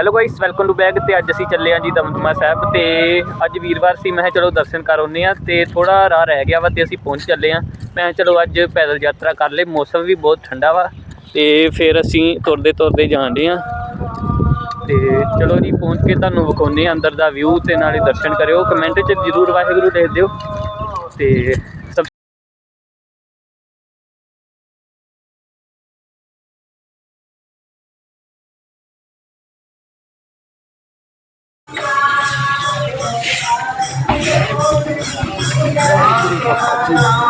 Hello guys welcome to back ਤੇ ਅੱਜ ਅਸੀਂ ਚੱਲੇ ਆਂ ਜੀ ਦਮਦਮਾ ਸਾਹਿਬ ਤੇ ਅੱਜ ਵੀਰਵਾਰ ਸੀ, ਮੈਂ ਕਿਹਾ ਚਲੋ ਦਰਸ਼ਨ ਕਰ ਆਉਂਦੇ ਆ ਤੇ ਥੋੜਾ ਰਾਹ ਰਹਿ ਗਿਆ ਵਾ ਤੇ ਅਸੀਂ ਪਹੁੰਚ ਚੱਲੇ ਆਂ ਮੈਂ ਚਲੋ ਅੱਜ ਪੈਦਲ ਯਾਤਰਾ ਕਰ ਲਈ ਮੌਸਮ ਵੀ ਬਹੁਤ ਠੰਡਾ ਵਾ ਤੇ ਫਿਰ ਅਸੀਂ ਤੁਰਦੇ ਤੁਰਦੇ ਜਾਂਦੇ ਆਂ ਤੇ ਚਲੋ ਜੀ, ਪਹੁੰਚ ਕੇ ਤੁਹਾਨੂੰ ਵਿਖਾਉਂਦੇ ਆਂ ਅੰਦਰ ਦਾ ਵਿਊ ਤੇ ਨਾਲੇ ਦਰਸ਼ਨ ਕਰਿਓ ਕਮੈਂਟ 'ਚ ਜਰੂਰ ਵਾਹਿਗੁਰੂ ਲਿਖ ਦਿਓ ਤੇ Thank you.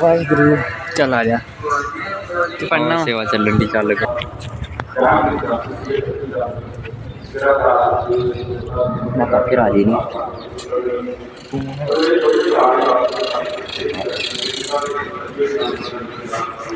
ਵਾਹਿਗੁਰੂ ਚਲਾ ਜਾ ਤੇ ਪੜਨਾ ਸੇਵਾ ਚੱਲਣ ਦੀ ਚੱਲ ਪਈ ਮੈਂ ਤਾਂ ਫਿਰ ਰਾਜੀ ਨਹੀਂ ਕਈ ਲੋਕ ਵੀ ਸੇਵਾ ਕਰਦੇ ਇਹ ਜਵਾਬ ਆਪਾਂ ਦਿੱਤਾ ਹੈ ਕਿ ਜਹਾਂ ਜੋ ਇਹ ਵੀ ਕੋਲ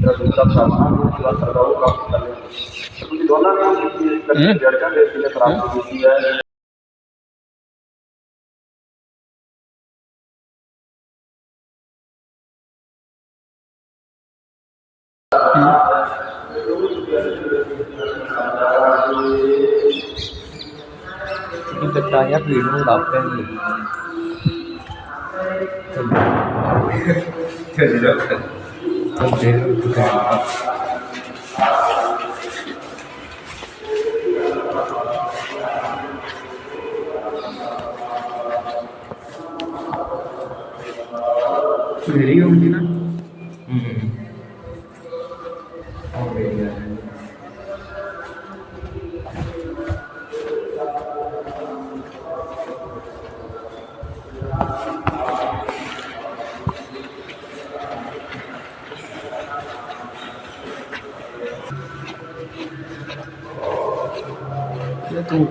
Ini bentak sama surat Projeto do Galo. Sugeriu, menina? Hum. Obrigado. ये तुम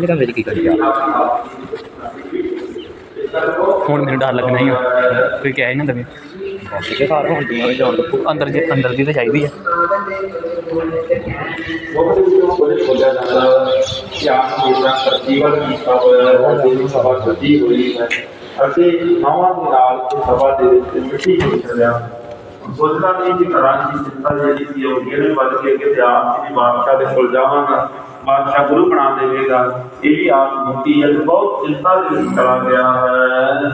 ਕਮਰੇ 'ਚ ਕੀ ਕਰੀ ਜਾ ਹੁਣ ਮੈਨੂੰ ਡਰ ਲੱਗਣਾ ਹੀ ਆ ਕੋਈ ਕਹਿ ਹੀ ਨਾ ਦਵੇ ਬਾਕੀ ਦੇ ਘਰ ਹੁਣ ਤੂੰ ਜਾਣ ਦੋ ਅੰਦਰ ਜੇ ਅੰਦਰ ਦੀ ਤਾਂ ਚਾਹੀਦੀ ਆ ਮੁੱਖ ਦੇ ਵਿੱਚੋਂ ਕੁਝ ਬੋਲਿਆ ਜਾਂਦਾ ਕਿ ਆਪ ਜਿਹੜਾ ਤਰਜੀਵਨ ਕੀਤਾ ਹੋਇਆ ਹੈ ਜਿਹੜੀ ਸਭਾ ਸੱਜੀ ਹੋਈ ਹੈ ਅਤੇ ਨਵਾਂ ਦੇ ਨਾਲ ਇਸ ਸਭਾ ਦੇ ਵਿੱਚ ਮਿੱਟੀ ਨਹੀਂ ਚੱਲਿਆ ਸੋਚਦਾ ਨਹੀਂ ਕਿ ਘਰਾਂ ਦੀ ਚਿੰਤਾ ਜਿਹੜੀ ਸੀ ਉਹ ਕਿਹੜੇ ਵੱਲ ਕੇ ਅੱਗੇ ਤੇ ਆਪ ਦੀ ਬਾਦਸ਼ਾਹ ਦੇ ਕੋਲ ਜਾਵਾਂਗਾ ਬਾਦਸ਼ਾਹ ਗੁਰੂ ਬਣਾ ਦੇਵੇਗਾ। ਇਹ ਵੀ ਆਪ ਮੁਕਤੀ ਹੈ ਬਹੁਤ ਚਿੰਤਾ ਦੇ ਵਿੱਚ ਚਲਾ ਗਿਆ ਹੈ।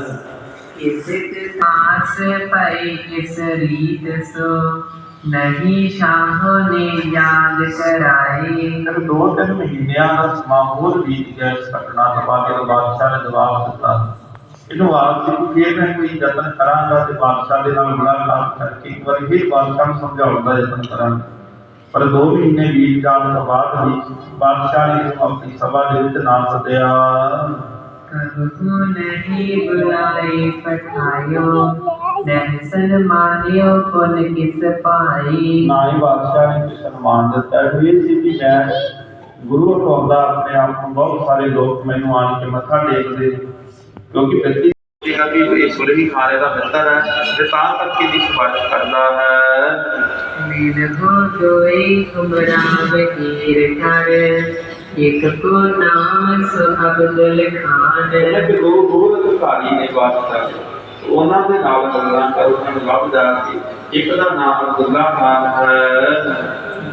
ਕਿਸੇ ਤੇ ਪਾਸ ਪਈ ਕਿਸ ਰੀਤ ਸੋ ਨਹੀਂ ਸ਼ਾਹ ਨੇ ਯਾਦ ਕਰਾਏ। ਅਰ ਦੋ ਤਿੰਨ ਮਹੀਨਿਆਂ ਦਾ ਸਮਾਂ ਹੋਰ ਬੀਤ ਗਿਆ ਸਤਨਾਮ ਬਾਬੇ ਬਾਦਸ਼ਾਹ ਨੇ ਜਵਾਬ ਦਿੱਤਾ। ਇਹਨੂੰ ਵਾਪਸ ਫੇਰ ਮੈਂ ਕੋਈ ਯਤਨ ਕਰਾਂਗਾ ਤੇ ਬਾਦਸ਼ਾਹ ਦੇ ਨਾਲ ਮੁਲਾਕਾਤ ਕਰਕੇ ਇੱਕ ਵਾਰ ਫਿਰ ਬਾਦਸ਼ਾਹ ਨੂੰ ਸਮਝਾਉਣ ਦਾ ਯਤਨ ਕਰਾਂਗਾ। ਪਰ 2 ਮਹੀਨੇ ਬੀਤ ਜਾਣ ਤੋਂ ਬਾਅਦ ਵੀ ਬਾਦਸ਼ਾਹ ਨੇ ਇਸ ਆਪਣੀ ਸਭਾ ਦੇ ਵਿੱਚ ਨਾ ਸਦਿਆ। ਕਬੂ ਨਹੀਂ ਬੁਲਾਏ ਪਠਾਇਓ ਨਹਿ ਸਨਮਾਨਿਓ ਕੋਨ ਕਿਸ ਪਾਈ ਨਾ ਹੀ ਬਾਦਸ਼ਾਹ ਨੇ ਸਨਮਾਨ ਦਿੱਤਾ। ਇਹ ਸੀ ਕਿ ਮੈਂ ਗੁਰੂ ਅਕਾਲ ਦਾ ਆਪਣੇ ਆਪ ਨੂੰ ਬਹੁਤ ਸਾਰੇ ਲੋਕ ਮੈਨੂੰ ਆਣ ਕੇ ਮੱਥਾ ਟੇਕਦੇ ਕਿਉਂਕਿ ਬੱਚੇ ਜਿਹੜਾ ਵੀ ਇਹ ਸੁਲਹੀ ਖਾਣੇ ਦਾ ਬਿਹਤਰ ਹੈ ਵਿਸਾਰ ਕਰਕੇ ਦੀ ਸਿਫਾਰਿਸ਼ ਕਰਦਾ ਹੈ ਮੀਨ ਹੋ ਦੋਈ ਖੁਮਰਾ ਵਕੀਰ ਕਰ ਇੱਕ ਕੋ ਨਾਮ ਸੋ ਅਬਦੁਲ ਖਾਨ ਕਿ ਉਹ ਬਹੁਤ ਅਧਿਕਾਰੀ ਨੇ ਵਾਸਤਾ ਉਹਨਾਂ ਦੇ ਨਾਲ ਗੱਲਾਂ ਕਰੋ ਉਹਨਾਂ ਨੂੰ ਲੱਭਦਾ ਸੀ ਇੱਕ ਦਾ ਨਾਮ ਅਬਦੁੱਲਾ ਖਾਨ ਹੈ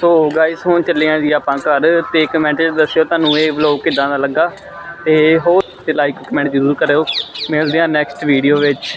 ਸੋ ਗਾਇਸ ਹੁਣ ਚੱਲੇ ਆਂ ਜੀ ਆਪਾਂ ਘਰ ਤੇ ਕਮੈਂਟ 'ਚ ਦੱਸਿਓ ਤੁਹਾਨੂੰ ਇਹ ਵਲੌਗ ਕਿਦਾਂ ਦਾ ਲੱਗਾ ਤੇ ਹੋਰ ਤੇ ਲਾਈਕ ਕਮੈਂਟ ਜ਼ਰੂਰ ਕਰਿਓ। ਮਿਲਦੇ ਆਂ ਨੈਕਸਟ ਵੀਡੀਓ ਵਿੱਚ।